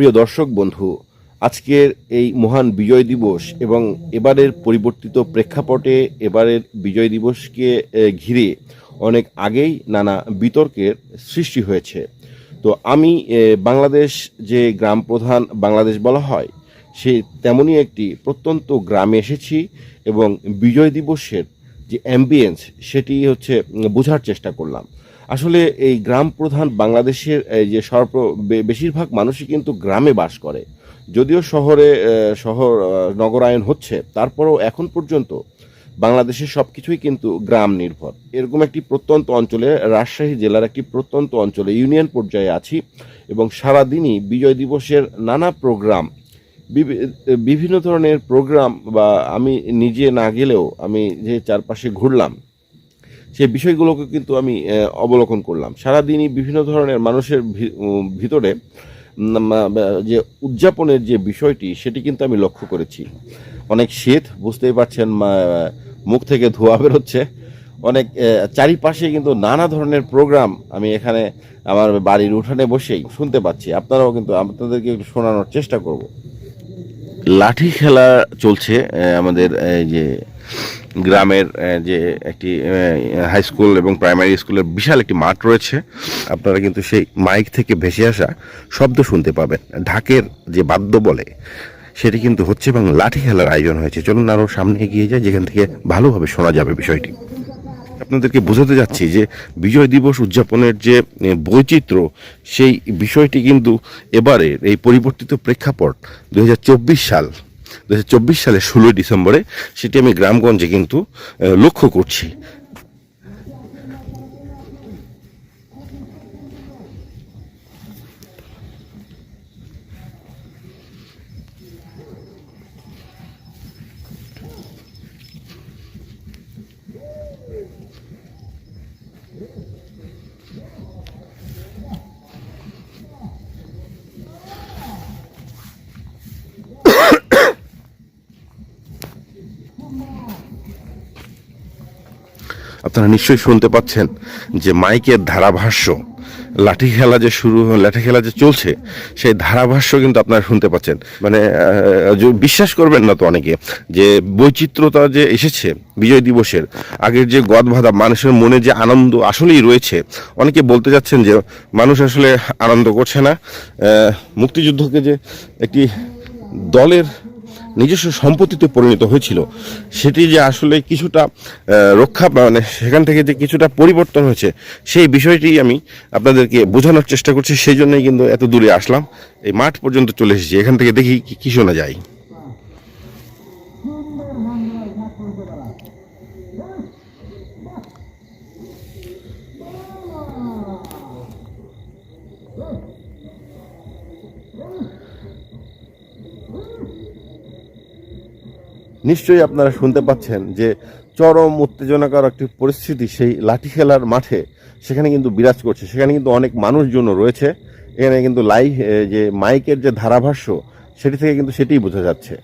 প্রিয় দর্শক বন্ধু, আজকের এই মহান বিজয় দিবস এবং এবারের পরিবর্তিত প্রেক্ষাপটে এবারের বিজয় দিবসকে ঘিরে অনেক আগেই নানা বিতর্কের সৃষ্টি হয়েছে। তো আমি বাংলাদেশ যে গ্রাম প্রধান বাংলাদেশ বলা হয়, সে তেমনই একটি প্রত্যন্ত গ্রামে এসেছি এবং বিজয় দিবসের যে অ্যাম্বিয়েন্স সেটি হচ্ছে বোঝার চেষ্টা করলাম। আসলে এই গ্রাম প্রধান বাংলাদেশের যে সর্ব বেশিরভাগ মানুষই কিন্তু গ্রামে বাস করে। যদিও শহরে শহর নগরায়ন হচ্ছে, তারপরেও এখন পর্যন্ত বাংলাদেশের সব কিছুই কিন্তু গ্রাম নির্ভর। এরকম একটি প্রত্যন্ত অঞ্চলে, রাজশাহী জেলার একটি প্রত্যন্ত অঞ্চলে ইউনিয়ন পর্যায়ে আছি এবং সারাদিনই বিজয় দিবসের নানা প্রোগ্রাম বিভিন্ন ধরনের প্রোগ্রাম বা আমি নিজে না গেলেও আমি যে চারপাশে ঘুরলাম সেই বিষয়গুলোকে কিন্তু আমি অবলোকন করলাম। সারাদিনই বিভিন্ন ধরনের মানুষের ভিতরে যে উদযাপনের যে বিষয়টি, সেটি কিন্তু আমি লক্ষ্য করেছি। অনেক শীত বুঝতেই পারছেন মুখ থেকে ধোয়া বেরোচ্ছে। অনেক চারিপাশে কিন্তু নানা ধরনের প্রোগ্রাম আমি এখানে আমার বাড়ির উঠানে বসেই শুনতে পাচ্ছি। আপনারাও কিন্তু আপনাদেরকে একটু শোনানোর চেষ্টা করব। লাঠি খেলা চলছে আমাদের এই যে গ্রামের যে একটি হাই স্কুল এবং প্রাইমারি স্কুলের বিশাল একটি মাঠ রয়েছে। আপনারা কিন্তু সেই মাইক থেকে ভেসে আসা শব্দ শুনতে পাবেন। ঢাকের যে বাদ্য বলে, সেটি কিন্তু হচ্ছে এবং লাঠি খেলার আয়োজন হয়েছে। চলুন আরও সামনে এগিয়ে যায় যেখান থেকে ভালোভাবে শোনা যাবে বিষয়টি। আপনাদেরকে বোঝাতে যাচ্ছি যে বিজয় দিবস উদযাপনের যে বৈচিত্র্য, সেই বিষয়টি কিন্তু এবারের এই পরিবর্তিত প্রেক্ষাপট দুহাজার চব্বিশ সাল দু সালে ষোলোই ডিসেম্বরে সেটি আমি গ্রামগঞ্জে কিন্তু লক্ষ্য করছি। আপনারা নিশ্চয়ই শুনতে পাচ্ছেন যে মাইকের ধারাভাষ্য। লাঠি খেলা যে শুরু লাঠি খেলা যে চলছে, সেই ধারাভাষ্য কিন্তু আপনারা শুনতে পাচ্ছেন। মানে বিশ্বাস করবেন না তো অনেকে যে বৈচিত্র্যতা যে এসেছে বিজয় দিবসের, আগের যে গদ বাঁধা মানুষের মনে যে আনন্দ আসলেই রয়েছে, অনেকে বলতে যাচ্ছেন যে মানুষ আসলে আনন্দ করছে না। মুক্তিযুদ্ধকে যে একটি দলের নিজস্ব সম্পত্তিতে পরিণত হয়েছিল। সেটি যে আসলে কিছুটা রক্ষা মানে সেখান থেকে যে কিছুটা পরিবর্তন হয়েছে, সেই বিষয়টি আমি আপনাদেরকে বোঝানোর চেষ্টা করছি। সেই জন্যই কিন্তু এত দূরে আসলাম। এই মাঠ পর্যন্ত চলে এসেছি। এখান থেকে দেখি কি- শোনা যায়। নিশ্চয়ই আপনারা শুনতে পাচ্ছেন যে চরম উত্তেজনাকর একটি পরিস্থিতি সেই লাঠি খেলার মাঠে সেখানে কিন্তু বিরাজ করছে। সেখানে কিন্তু অনেক মানুষজন রয়েছে। এখানে কিন্তু লাইভ যে মাইকের যে ধারাভাষ্য, সেটি থেকে কিন্তু সেটিই বোঝা যাচ্ছে।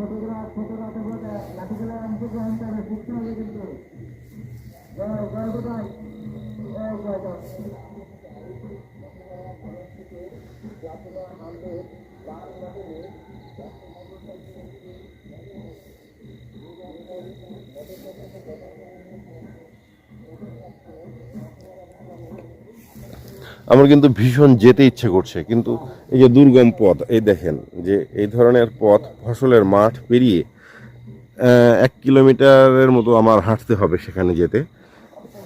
ফটোগ্রাফ ফটোগ্রাফার লাঠি খেলায় অংশগ্রহণ করবে শিখতে হবে কিন্তু। জয় জয় আমার কিন্তু ভীষণ যেতে ইচ্ছে করছে। কিন্তু এই যে দুর্গম পথ, এই দেখেন যে এই ধরনের পথ, ফসলের মাঠ পেরিয়ে এক কিলোমিটারের মতো আমার হাঁটতে হবে সেখানে যেতে।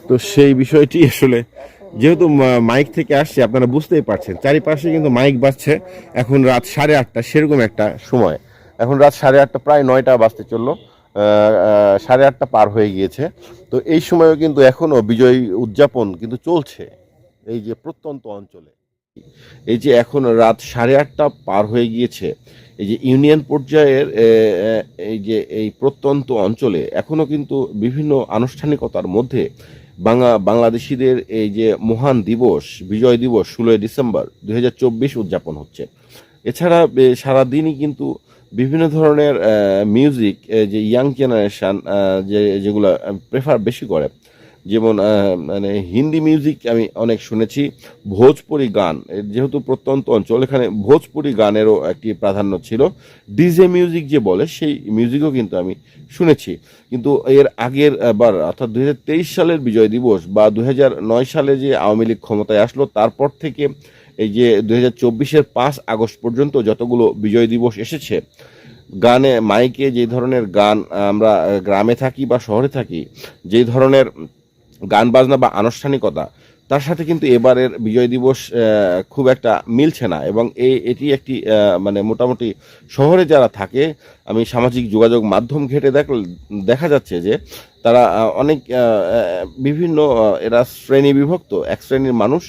তো সেই বিষয়টি আসলে যেহেতু মাইক থেকে আসছে, আপনারা বুঝতেই পারছেন, চারিপাশে কিন্তু মাইক বাজছে। এখন রাত সাড়ে আটটা, সেরকম একটা সময়। এখন রাত সাড়ে আটটা, প্রায় নয়টা বাজতে চলল সাড়ে আটটা পার হয়ে গিয়েছে। তো এই সময়ও কিন্তু এখনও বিজয় উদযাপন কিন্তু চলছে। এই যে প্রত্যন্ত অঞ্চলে। এই যে এখন রাত সাড়ে আটটা পার হয়ে গিয়েছে, এই যে ইউনিয়ন পর্যায়ের এই যে এই প্রত্যন্ত অঞ্চলে এখনও কিন্তু বিভিন্ন আনুষ্ঠানিকতার মধ্যে বাংলা, বাংলাদেশিদের এই যে মহান দিবস, বিজয় দিবস ষোলোই ডিসেম্বর দু হাজার চব্বিশ উদযাপন হচ্ছে। এছাড়া সারাদিনই কিন্তু বিভিন্ন ধরনের মিউজিক যে ইয়াং জেনারেশান যে, যেগুলো প্রেফার বেশি করে। যেমন মানে হিন্দি মিউজিক আমি অনেক শুনেছি, ভোজপুরি গান। যেহেতু প্রত্যন্ত অঞ্চল, এখানে ভোজপুরি গানেরও একটি প্রাধান্য ছিল। ডিজে মিউজিক যে বলে, সেই মিউজিকও কিন্তু আমি শুনেছি। কিন্তু এর আগের বার, অর্থাৎ দু হাজার তেইশ সালের বিজয় দিবস বা দু হাজার নয় সালে যে আওয়ামী লীগ ক্ষমতায় আসলো, তারপর থেকে এই যে দুই হাজার চব্বিশের পাঁচ আগস্ট পর্যন্ত যতগুলো বিজয় দিবস এসেছে, গানে, মাইকে যে ধরনের গান আমরা গ্রামে থাকি বা শহরে থাকি, যে ধরনের গান বাজনা বা আনুষ্ঠানিকতা, তার সাথে কিন্তু এবারের বিজয় দিবস খুব একটা মিলছে না এবং এই এটি একটি মানে মোটামুটি শহরে যারা থাকে, আমি সামাজিক যোগাযোগ মাধ্যম ঘেটে দেখ, দেখা যাচ্ছে যে তারা অনেক বিভিন্ন এরা শ্রেণি বিভক্ত, এক শ্রেণির মানুষ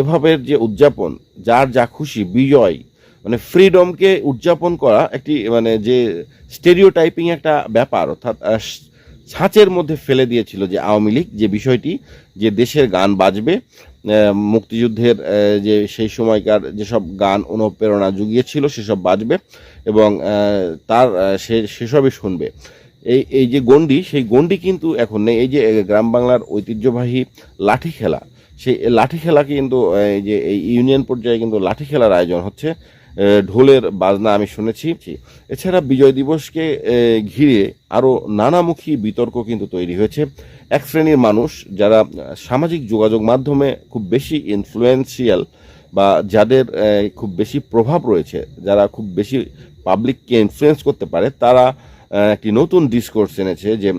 এভাবে যে উদযাপন, যার যা খুশি, বিজয় মানে ফ্রিডমকে উদযাপন করা একটি মানে যে স্টেরিও টাইপিং একটা ব্যাপার, অর্থাৎ ছাঁচের মধ্যে ফেলে দিয়েছিল যে আওয়ামী লীগ যে বিষয়টি, যে দেশের গান বাজবে মুক্তিযুদ্ধের যে সেই সময়কার যেসব গান অনুপ্রেরণা জুগিয়েছিল সেসব বাজবে এবং তার সে, সেসবই শুনবে। এই এই যে গণ্ডি, সেই গণ্ডি কিন্তু এখন নেই। এই যে গ্রাম বাংলার ঐতিহ্যবাহী লাঠি খেলা সেই লাঠি খেলা কিন্তু এই যে, এই ইউনিয়ন পর্যায়ে কিন্তু লাঠি খেলার আয়োজন হচ্ছে। ঢোলের বাজনা আমি শুনেছি। এছাড়া বিজয় দিবসকে ঘিরে আরও নানামুখী বিতর্ক কিন্তু তৈরি হয়েছে। এক শ্রেণির মানুষ যারা সামাজিক যোগাযোগ মাধ্যমে খুব বেশি ইনফ্লুয়েন্সিয়াল বা যাদের খুব বেশি প্রভাব রয়েছে, যারা খুব বেশি পাবলিককে ইনফ্লুয়েন্স করতে পারে, তারা একটি নতুন ডিসকোর্স এনেছে যে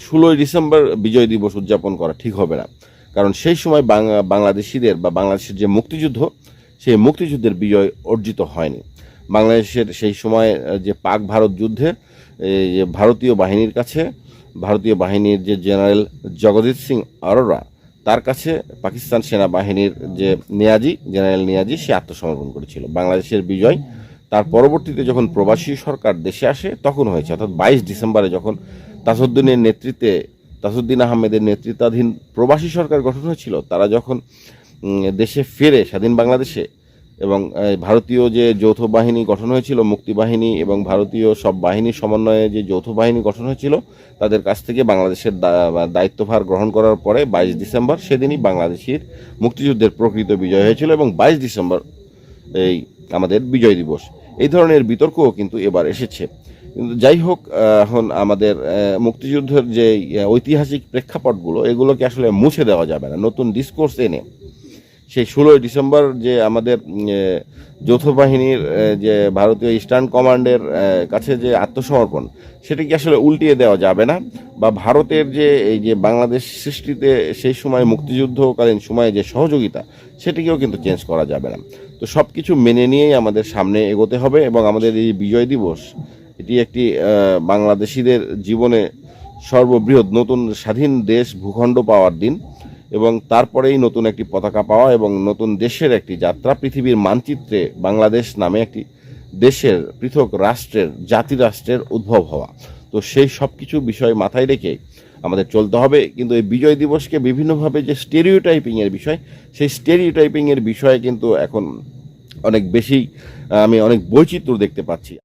ষোলোই ডিসেম্বর বিজয় দিবস উদযাপন করা ঠিক হবে না। কারণ সেই সময় বাংলা- বাংলাদেশিদের বা বাংলাদেশের যে মুক্তিযুদ্ধ সেই মুক্তিযুদ্ধের বিজয় অর্জিত হয়নি। বাংলাদেশের সেই সময় যে পাক ভারত যুদ্ধে যে ভারতীয় বাহিনীর কাছে, ভারতীয় বাহিনীর যে জেনারেল জগজিৎ সিং অরোরা, তার কাছে পাকিস্তান সেনাবাহিনীর যে নিয়াজি, জেনারেল নিয়াজি, সে আত্মসমর্পণ করেছিল। বাংলাদেশের বিজয় তার পরবর্তীতে যখন প্রবাসী সরকার দেশে আসে, তখন হয়েছে। অর্থাৎ বাইশ ডিসেম্বরে যখন তাসউদ্দিনের নেতৃত্বে, তাসউদ্দিন আহমেদের নেতৃত্বাধীন প্রবাসী সরকার গঠন হয়েছিল, তারা যখন দেশে ফেরে স্বাধীন বাংলাদেশে এবং ভারতীয় যে যৌথ বাহিনী গঠন হয়েছিল, মুক্তি বাহিনী এবং ভারতীয় সব বাহিনীর সমন্বয়ে যে যৌথ বাহিনী গঠন হয়েছিল, তাদের কাছ থেকে বাংলাদেশের দায়িত্বভার গ্রহণ করার পরে বাইশ ডিসেম্বর সেদিনই বাংলাদেশের মুক্তিযুদ্ধের প্রকৃত বিজয় হয়েছিল এবং বাইশ ডিসেম্বর এই আমাদের বিজয় দিবস। এই ধরনের বিতর্কও কিন্তু এবার এসেছে। কিন্তু যাই হোক এখন আমাদের মুক্তিযুদ্ধের যে ঐতিহাসিক প্রেক্ষাপটগুলো, এগুলোকে আসলে মুছে দেওয়া যাবে না। নতুন ডিসকোর্স এনে সেই ষোলোই ডিসেম্বর যে আমাদের যৌথ বাহিনীর যে ভারতীয় ইস্টার্ন কমান্ডের কাছে যে আত্মসমর্পণ, সেটা কি আসলে উল্টিয়ে দেওয়া যাবে না? বা ভারতের যে এই যে বাংলাদেশ সৃষ্টিতে সেই সময় মুক্তিযুদ্ধকালীন সময়ে যে সহযোগিতা, সেটিকেও কিন্তু চেঞ্জ করা যাবে না। তো সব কিছু মেনে নিয়েই আমাদের সামনে এগোতে হবে এবং আমাদের এই বিজয় দিবস, এটি একটি বাংলাদেশিদের জীবনে সর্ববৃহৎ নতুন স্বাধীন দেশ ভূখণ্ড পাওয়ার দিন। এবং তারপরেই নতুন একটি পতাকা পাওয়া এবং নতুন দেশের একটি যাত্রা, পৃথিবীর মানচিত্রে বাংলাদেশ নামে একটি দেশের পৃথক রাষ্ট্রের, জাতি রাষ্ট্রের উদ্ভব হওয়া। তো সেই সব কিছু বিষয় মাথায় রেখে আমাদের চলতে হবে। কিন্তু এই বিজয় দিবসকে বিভিন্নভাবে যে স্টেরিও এর বিষয়, সেই স্টেরিও এর বিষয়ে কিন্তু এখন অনেক বেশি, আমি অনেক বৈচিত্র্য দেখতে পাচ্ছি।